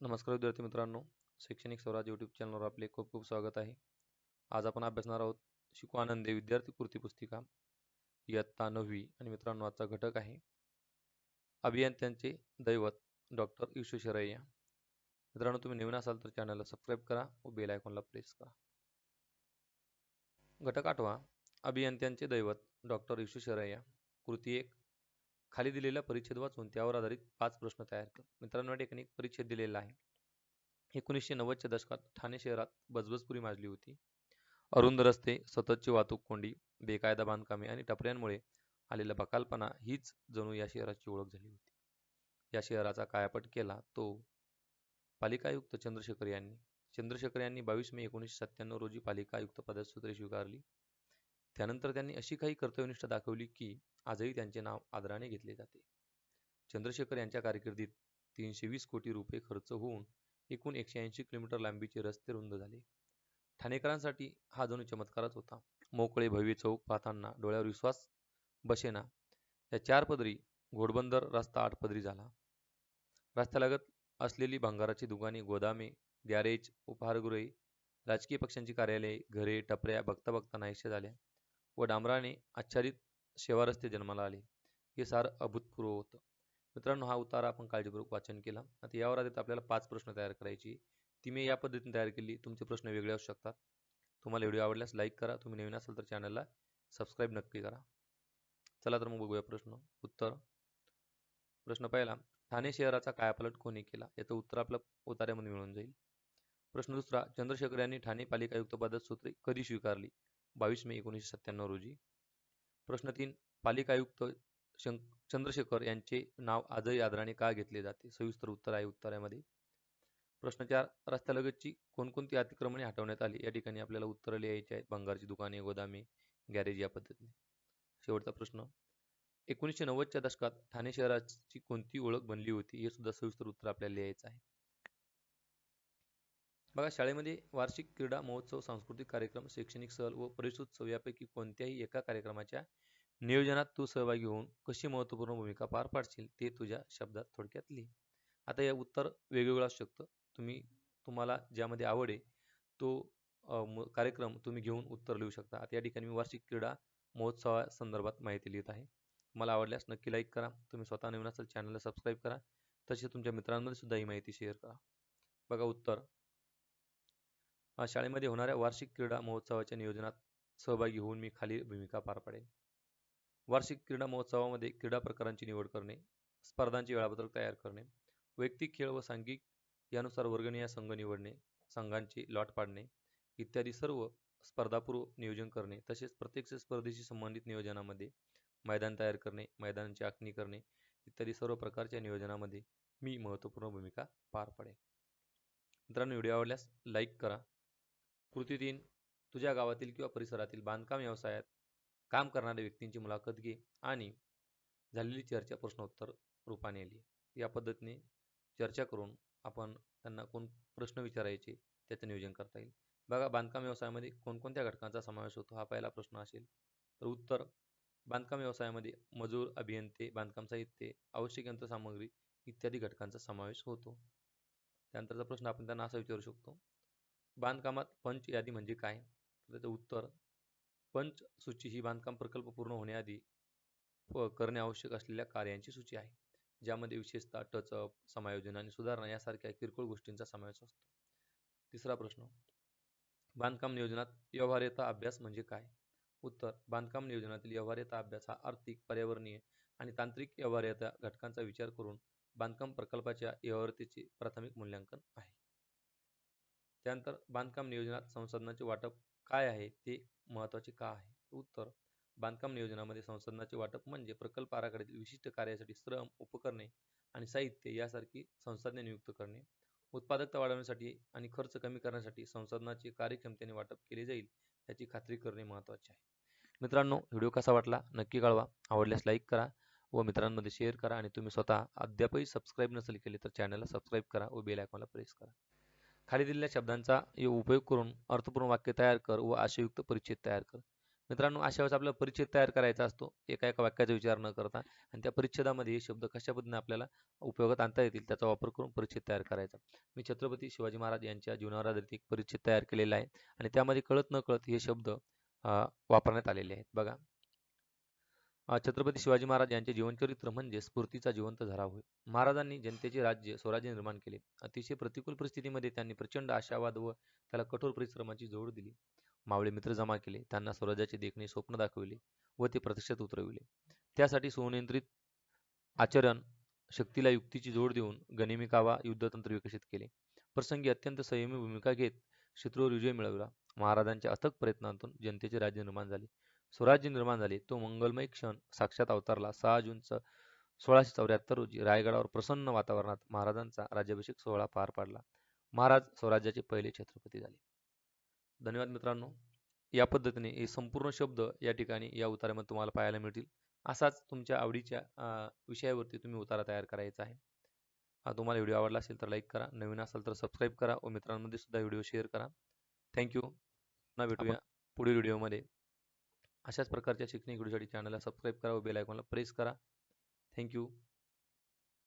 नमस्कार विद्यार्थी मित्रांनो शैक्षणिक स्वराज यूट्यूब चॅनलवर आपले खूप खूप स्वागत आहे. आज आपण अभ्यासणार आहोत शिकू आनंदे विद्यार्थी कृती पुस्तिका. इयत्ता नववी आणि मित्रांनो आजचा घटक आहे. अभियंत्यांचे दैवत डॉक्टर विश्वेश्वरय्या. मित्रांनो तुम्ही नवीन असाल तर चॅनलला सबस्क्राईब करा व बेल आयकॉनला प्रेस करा. घटक आठवा अभियंत्यांचे दैवत डॉक्टर विश्वेश्वरय्या. कृती एक खाली दिलेला परिच्छेद वाचून त्यावर आधारित पाच प्रश्न तयार कर. मित्रांनो या ठिकाणी परिच्छेद दिलेला आहे. एकोणीसशे नव्वदच्या दशकात ठाणे शहरात बजबजपुरी माजली होती. अरुंद रस्ते सततची वाहतूक कोंडी बेकायदा बांधकामे आणि टपऱ्यांमुळे आलेला बकालपणा हीच जणू या शहराची ओळख झाली होती. या शहराचा कायापट केला तो पालिका आयुक्त चंद्रशेखर यांनी. चंद्रशेखर यांनी बावीस मे एकोणीसशे सत्त्याण्णव रोजी पालिका आयुक्त पदसूत्रे स्वीकारली. त्यानंतर त्यांनी अशी काही कर्तव्यनिष्ठा दाखवली की आजही त्यांचे नाव आदराने घेतले जाते. चंद्रशेखर यांच्या कारकिर्दीत तीनशे वीस कोटी रुपये खर्च होऊन एकूण एकशे ऐंशी किलोमीटर लांबीचे रस्ते रुंद झाले. ठाणेकरांसाठी हा जणू चमत्कारच होता. मोकळे भव्य चौक पाहताना डोळ्यावर विश्वास बसेना या चार पदरी घोडबंदर रस्ता आठ पदरी झाला. रस्त्यालगत असलेली भांगाराची दुकाने गोदामे गॅरेज उपहारगृहे राजकीय पक्षांची कार्यालये घरे टपऱ्या बघता बघता नाहीशा झाल्या. व डांबराने आच्छादित शेवारस्ते जन्माला आले. हे सार अभूतपूर्व होतं. मित्रांनो हा उतारा आपण काळजीपूर्वक वाचन केला. आता यावर आधी आपल्याला पाच प्रश्न तयार करायची. ती मी या पद्धतीने तयार केली. तुमचे प्रश्न वेगळे असू शकतात. तुम्हाला व्हिडिओ आवडल्यास लाईक करा. तुम्ही नवीन असाल तर चॅनलला सबस्क्राईब नक्की करा. चला तर मग बघूया प्रश्न. उत्तर. प्रश्न पहिला ठाणे शहराचा कायापालट कोणी केला? याचं उत्तर आपल्या उतार्यामध्ये मिळून जाईल. प्रश्न दुसरा चंद्रशेखर यांनी ठाणे पालिका आयुक्तपदात सूत्रे कधी स्वीकारली? बावीस मे एकोणीसशे सत्त्याण्णव रोजी. प्रश्न तीन पालिका आयुक्त चंद्रशेखर यांचे नाव आजही आदराने का घेतले जाते? सविस्तर उत्तर आहे उत्तरामध्ये. प्रश्न चार रस्त्यालगतची कोणकोणती अतिक्रमणे हटवण्यात आली? या ठिकाणी आपल्याला उत्तरं लिहायची आहेत. भंगारची दुकाने गोदामे गॅरेज या पद्धतीने. शेवटचा प्रश्न एकोणीसशे नव्वदच्या दशकात ठाणे शहराची कोणती ओळख बनली होती? हे सुद्धा सविस्तर उत्तर आपल्याला लिहायचं आहे. बघा शाळेमध्ये वार्षिक क्रीडा महोत्सव सांस्कृतिक कार्यक्रम शैक्षणिक सहल व परिसोत्सव यापैकी कोणत्याही एका कार्यक्रमाच्या नियोजनात तू सहभागी होऊन कशी महत्त्वपूर्ण भूमिका पार पाडशील ते तुझ्या शब्दात थोडक्यात लिही. आता या उत्तर वेगवेगळं असू शकतं. तुम्ही तुम्हाला ज्यामध्ये आवड आहे तो कार्यक्रम तुम्ही घेऊन उत्तर लिहू शकता. आता या ठिकाणी मी वार्षिक क्रीडा महोत्सवासंदर्भात माहिती लिहित आहे. मला आवडल्यास नक्की लाईक करा. तुम्ही स्वतः नवीन असाल चॅनलला सबस्क्राईब करा. तसेच तुमच्या मित्रांमध्ये सुद्धा ही माहिती शेअर करा. बघा उत्तर. शाळेमध्ये होणाऱ्या वार्षिक क्रीडा महोत्सवाच्या नियोजनात सहभागी होऊन मी खाली भूमिका पार पाडेन. वार्षिक क्रीडा महोत्सवामध्ये क्रीडा प्रकारांची निवड करणे स्पर्धांचे वेळापत्रक तयार करणे वैयक्तिक खेळ व सांघिक यानुसार वर्गणीय संघ निवडणे संघांचे लॉट पाडणे इत्यादी सर्व स्पर्धापूर्व नियोजन करणे तसेच प्रत्यक्ष स्पर्धेशी संबंधित नियोजनामध्ये मैदान तयार करणे मैदानांची आखणी करणे इत्यादी सर्व प्रकारच्या नियोजनामध्ये मी महत्त्वपूर्ण भूमिका पार पाडेन. मित्रांनो व्हिडिओ आवडल्यास लाईक करा कृती तीन तुझ्या गावातील किंवा परिसरातील बांधकाम व्यवसायात काम करणाऱ्या व्यक्तींची मुलाखत घे आणि झालेली चर्चा प्रश्नोत्तर रूपाने आली या पद्धतीने चर्चा करून आपण त्यांना कोण प्रश्न विचारायचे त्याचं नियोजन करता येईल. बघा बांधकाम व्यवसायामध्ये कोणकोणत्या घटकांचा समावेश होतो हा पहिला प्रश्न असेल. तर उत्तर बांधकाम व्यवसायामध्ये मजूर अभियंते बांधकाम साहित्य आवश्यक यंत्रसामग्री इत्यादी घटकांचा समावेश होतो. त्यानंतरचा प्रश्न आपण त्यांना असा विचारू शकतो. बांधकामात पंच यादी म्हणजे काय? तर त्याचं उत्तर पंच सूची ही बांधकाम प्रकल्प पूर्ण होण्याआधी करणे आवश्यक असलेल्या कार्यांची सूची आहे. ज्यामध्ये विशेषतः टचअप समायोजन आणि सुधारणा यासारख्या किरकोळ गोष्टींचा समावेश असतो. तिसरा प्रश्न बांधकाम नियोजनात व्यवहार्यता अभ्यास म्हणजे काय? उत्तर बांधकाम नियोजनातील व्यवहार्यता अभ्यास हा आर्थिक पर्यावरणीय आणि तांत्रिक व्यवहार्यता घटकांचा विचार करून बांधकाम प्रकल्पाच्या व्यवहार्यतेचे प्राथमिक मूल्यांकन आहे. त्यानंतर बांधकाम नियोजनात संसाधनाचे वाटप काय आहे ते महत्त्वाचे का आहे? उत्तर बांधकाम नियोजनामध्ये संसाधनाचे वाटप म्हणजे प्रकल्प आराखड्यातील विशिष्ट कार्यासाठी श्रम उपकरणे आणि साहित्य यासारखी संसाधने नियुक्त करणे. उत्पादकता वाढवण्यासाठी आणि खर्च कमी करण्यासाठी संसाधनाचे कार्यक्षमतेने वाटप केले जाईल याची खात्री करणे महत्त्वाचे आहे. मित्रांनो व्हिडिओ कसा वाटला नक्की कळवा. आवडल्यास लाईक करा व मित्रांमध्ये शेअर करा आणि तुम्ही स्वतः अद्यापही सबस्क्राईब नसेल केले तर चॅनलला सबस्क्राईब करा व बेल आयकॉनला प्रेस करा. खाली दिलेल्या शब्दांचा उपयोग करून अर्थपूर्ण वाक्य तयार कर व आशयुक्त परिच्छेद तयार कर. मित्रांनो अशा वेळेस आपल्याला परिच्छेद तयार करायचा असतो. एका एका वाक्याचा विचार न करता आणि त्या परिच्छेदामध्ये हे शब्द कशा पद्धतीने आपल्याला उपयोगात आणता येतील त्याचा वापर करून परिच्छेद तयार करायचा. मी छत्रपती शिवाजी महाराज यांच्या जीवनावर आधारित एक परिच्छेद तयार केलेला आहे आणि त्यामध्ये कळत न कळत हे शब्द वापरण्यात आलेले आहेत. बघा छत्रपती शिवाजी महाराज यांचे जीवनचरित्र म्हणजे स्फूर्तीचा जिवंत झरा होय. महाराजांनी जनतेचे राज्य स्वराज्य निर्माण केले. अतिशय प्रतिकूल परिस्थितीमध्ये त्यांनी प्रचंड आशावाद व त्याला कठोर परिश्रमाची जोड दिली. मावळे मित्र जमा केले. त्यांना स्वराज्याचे देखणे स्वप्न दाखविले व ते प्रत्यक्षात उतरविले. त्यासाठी सुनियंत्रित आचरण शक्तीला युक्तीची जोड देऊन गनिमी कावा युद्धतंत्र विकसित केले. प्रसंगी अत्यंत संयमी भूमिका घेत शत्रूवर विजय मिळवला. महाराजांच्या अथक प्रयत्नांतून जनतेचे राज्य निर्माण झाले. स्वराज्य निर्माण झाले. तो मंगलमय क्षण साक्षात अवतारला सहा जून सोळाशे चौऱ्याहत्तर रोजी रायगडावर प्रसन्न वातावरणात महाराजांचा राज्याभिषेक सोहळा पार पाडला. महाराज स्वराज्याचे पहिले छत्रपती झाले. धन्यवाद मित्रांनो. या पद्धतीने हे संपूर्ण शब्द या ठिकाणी या उतारामध्ये तुम्हाला पाहायला मिळतील. असाच तुमच्या आवडीच्या विषयावरती तुम्ही उतारा तयार करायचा आहे. हा तुम्हाला व्हिडिओ आवडला असेल तर लाईक करा. नवीन असेल तर सबस्क्राईब करा व मित्रांमध्ये सुद्धा व्हिडिओ शेअर करा. थँक्यू. पुन्हा भेटूया पुढील व्हिडिओमध्ये. अशाच प्रकारच्या शिक्षण व्हिडिओसाठी चॅनलला सबस्क्राईब करा व बेल आयकॉनला प्रेस करा. थँक्यू